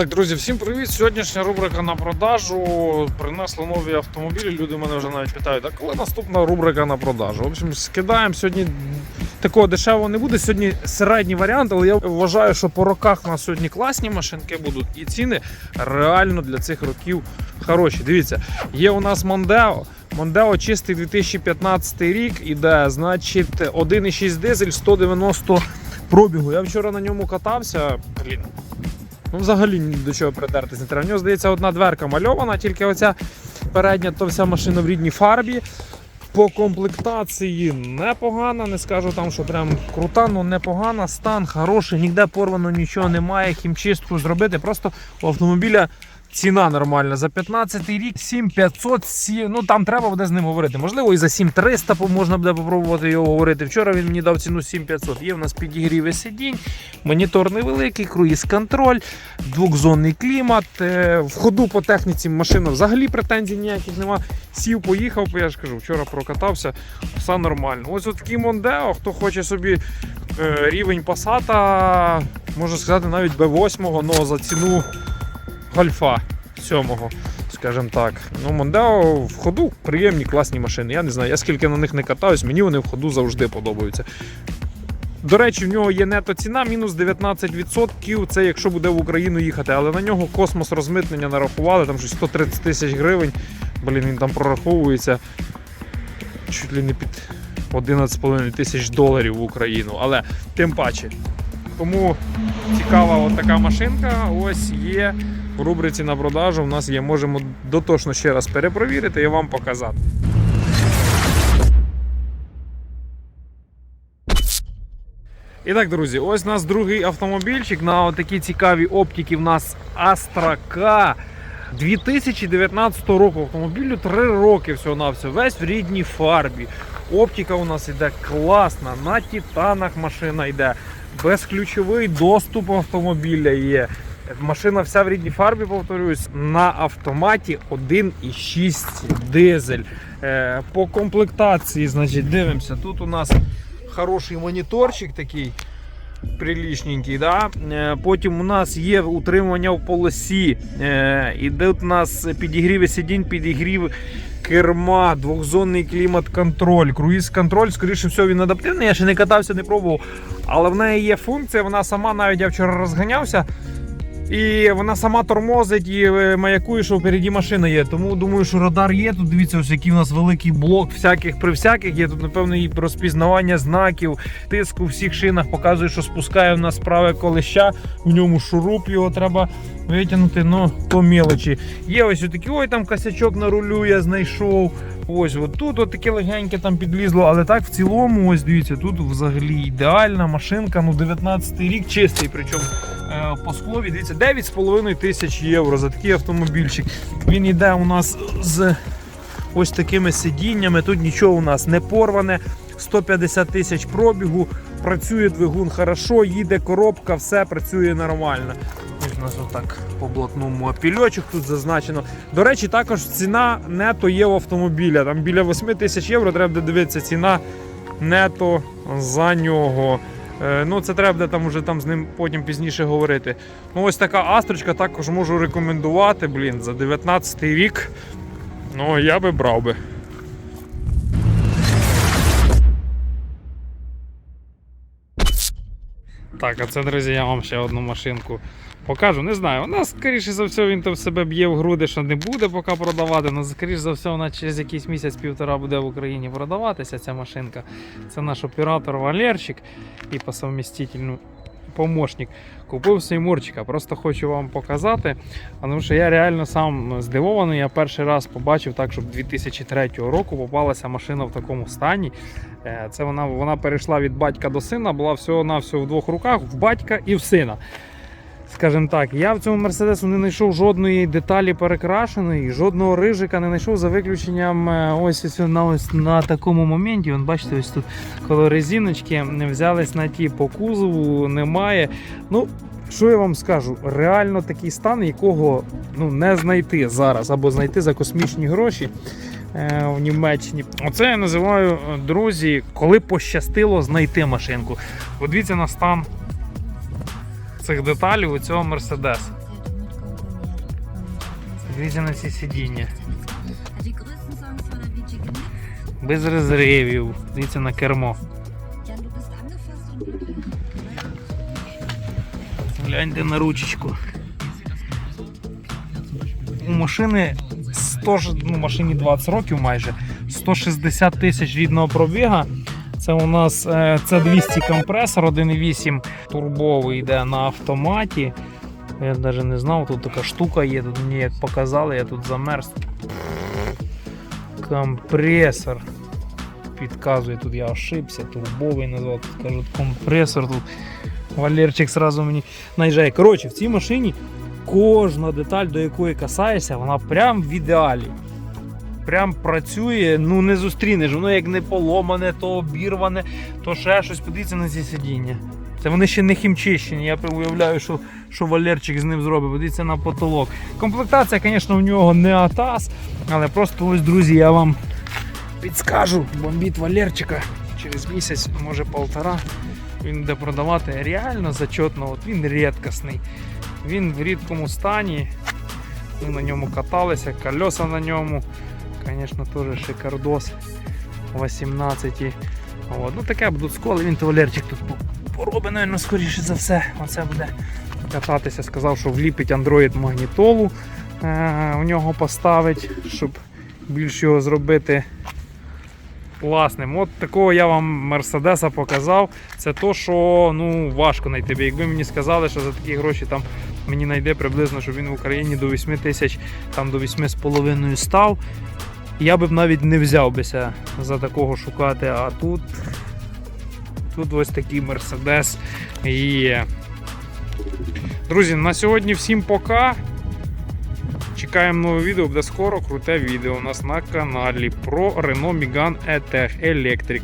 Так, друзі, всім привіт! Сьогоднішня рубрика на продажу. Принесли нові автомобілі. Люди мене вже навіть питають, а коли наступна рубрика на продажу? В общем, скидаємо сьогодні. Такого дешевого не буде. Сьогодні середній варіант, але я вважаю, що по роках у нас сьогодні класні машинки будуть, і ціни реально для цих років хороші. Дивіться, є у нас Мондео. Мондео чистий 2015 рік іде, значить, 1,6 дизель 190 пробігу. Я вчора на ньому катався. Блін, Ну, взагалі ні до чого придертись не треба. В нього, здається, одна дверка мальована, тільки оця передня, то вся машина в рідній фарбі. По комплектації непогана, не скажу там, що прям крута, але непогана. Стан хороший, ніде порвано нічого немає. Хімчистку зробити. Просто у автомобіля ціна нормальна. За 15 рік 7500, сі- ну там треба буде з ним говорити. Можливо, і за 7300 можна буде попробувати його говорити. Вчора він мені дав ціну 7500. Є в нас підігріви сидінь, монітор невеликий, круїз-контроль, двохзонний клімат. Е, В ходу по техніці машина взагалі претензій ніяких нема. Сів, поїхав, я ж кажу, вчора прокатався, все нормально. Ось от такий Мондео, хто хоче собі е, рівень Passat, можна сказати, навіть B8, але за ціну гольфа 7-го, скажімо так. Ну, Мондео в ходу приємні, класні машини. Я не знаю, я скільки на них не катаюсь, мені вони в ходу завжди подобаються. До речі, в нього є нето ціна мінус 19%. Це якщо буде в Україну їхати, але на нього космос розмитнення нарахували, там щось 130 тисяч гривень. Блін, він там прораховується чуть ли не під 11,5 тисяч доларів в Україну. Але тим паче. Тому цікава от така машинка. Ось є в рубриці на продажу. У нас є, можемо дотошно ще раз перепровірити і вам показати. І так, друзі, ось у нас другий автомобільчик на такій цікавій оптиці. В нас K 2019 року. Автомобілю 3 роки всього на все. Весь в рідній фарбі. Оптика у нас іде класна, на титанах машина йде. Безключовий доступ автомобіля є. Машина вся в рідній фарбі, повторюсь, на автоматі 1,6 дизель. Е, По комплектації, значить, дивимося. Тут у нас хороший моніторчик такий прилічненький. Да? Е, Потім у нас є утримання в полосі. Іде у нас підігріви сидінь, підігрів керма, двохзонний клімат-контроль, круїз-контроль. Скоріше всього, він адаптивний. Я ще не катався, не пробував. Але в неї є функція, вона сама навіть я вчора розганявся. І вона сама тормозить і е, маякує, що впереді машина є. Тому думаю, що радар є. Тут дивіться, ось який у нас великий блок всяких при всяких. Є тут, напевно, і розпізнавання знаків, тиск у всіх шинах показує, що спускає в нас праве колища. В ньому шуруп його треба витягнути. Ну, по мелочі. Є ось отакий, ой, там косячок на рулю я знайшов. Ось от тут от таке легеньке там підлізло, але так в цілому, ось дивіться, тут взагалі ідеальна машинка. Ну, 19 рік чистий, причому е, по склові. Дивіться, 9,5 тисяч євро за такий автомобільчик. Він йде у нас з ось такими сидіннями. Тут нічого у нас не порване. 150 тисяч пробігу. Працює двигун хорошо, їде коробка, все працює нормально. У нас отак по блатному апільочок тут зазначено. До речі, також ціна нето є в автомобіля. Там біля 8 тисяч євро треба буде дивитися ціна нето за нього. Е, Ну, це треба буде там уже там з ним потім пізніше говорити. Ну, ось така астрочка також можу рекомендувати. Блін, за 19 рік. Ну, я би брав би. Так, а це, друзі, я вам ще одну машинку покажу. Не знаю, вона, скоріше за все, він там себе б'є в груди, що не буде поки продавати. але скоріше за все, вона через якийсь місяць-півтора буде в Україні продаватися. Ця машинка. Це наш оператор Валерчик і по совмістительну помощник. Купив Сеймурчика. Просто хочу вам показати. Тому що я реально сам здивований. Я перший раз побачив так, щоб 2003 року попалася машина в такому стані. Е, Це вона, вона перейшла від батька до сина, була всього-навсього в двох руках, в батька і в сина. Скажімо так, я в цьому мерседесу не знайшов жодної деталі перекрашеної, жодного рижика не знайшов за виключенням е, ось, ось на, ось на такому моменті. Вон, бачите, ось тут коло резиночки не взялись на ті по кузову, немає. Ну, що я вам скажу? Реально такий стан, якого ну, не знайти зараз, або знайти за космічні гроші е, в Німеччині. Оце я називаю, друзі, коли пощастило знайти машинку. Подивіться на стан цих деталей у цього Мерседеса. Дивіться на ці сидіння. Без розривів. Дивіться на кермо. Гляньте на ручечку. У машини 100, ж- ну, машині 20 років майже 160 тисяч рідного пробіга. Це у нас е, це 200 компресор 1.8 турбовий йде на автоматі. Я навіть не знав, тут така штука є, тут мені як показали, я тут замерз. Компресор. Підказує, тут я ошибся, турбовий назвав, тут кажуть компресор тут. Валерчик сразу мені наїжджає. Коротше, в цій машині кожна деталь, до якої касаєшся, вона прям в ідеалі. Прям працює, ну не зустрінеш, воно як не поломане, то обірване, то ще щось. Подивіться на ці сидіння. Це вони ще не хімчищені. Я уявляю, що, що Валерчик з ним зробить. Подивіться на потолок. Комплектація, звісно, в нього не АТАС, але просто ось, друзі, я вам підскажу. Бомбіт Валерчика через місяць, може полтора. Він буде продавати реально зачетно. От він рідкісний. Він в рідкому стані. Ми на ньому каталися, колеса на ньому. Звісно, теж шикардос 18. От. Ну таке будуть сколи, він туалерчик тут поробить, напевно, скоріше за все. Оце буде кататися. Сказав, що вліпить Android магнітолу е- у нього поставить, щоб більш його зробити класним. От такого я вам Мерседеса показав. Це то, що ну, важко знайти. Якби мені сказали, що за такі гроші там мені знайде приблизно, щоб він в Україні до 8 тисяч, там до 8,5 став. Я б навіть не взяв бися за такого шукати. А тут, тут ось такий Мерседес є. Друзі, на сьогодні всім пока. Чекаємо нове відео, буде скоро круте відео у нас на каналі про Renault Megane E-Tech Electric.